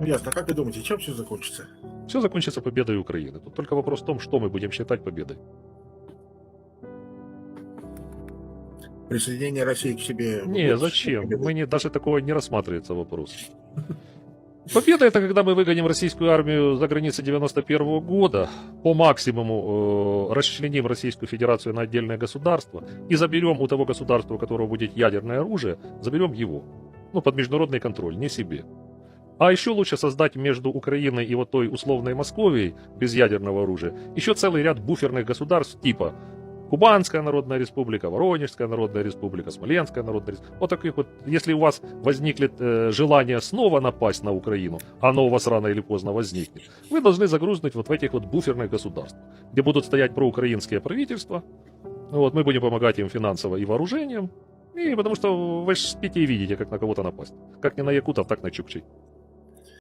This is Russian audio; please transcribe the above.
Ясно. Как вы думаете, чем все закончится? Все закончится победой Украины. Тут только вопрос в том, что мы будем считать победой. Присоединение России к себе? Не, зачем? Мы не, даже такого не рассматривается вопрос. Победа это когда мы выгоним российскую армию за границы 91 года, по максимуму э, расчленим Российскую Федерацию на отдельное государство и заберем у того государства, у которого будет ядерное оружие, заберем его. Ну, под международный контроль, не себе. А еще лучше создать между Украиной и вот той условной Московией без ядерного оружия еще целый ряд буферных государств типа Кубанская Народная Республика, Воронежская Народная Республика, Смоленская Народная Республика. Вот таких вот, если у вас возникнет э, желание снова напасть на Украину, оно у вас рано или поздно возникнет, вы должны загрузнуть вот в этих вот буферных государствах, где будут стоять проукраинские правительства. Вот, мы будем помогать им финансово и вооружением. И потому что вы спите и видите, как на кого-то напасть. Как не на якутов, так на чукчей.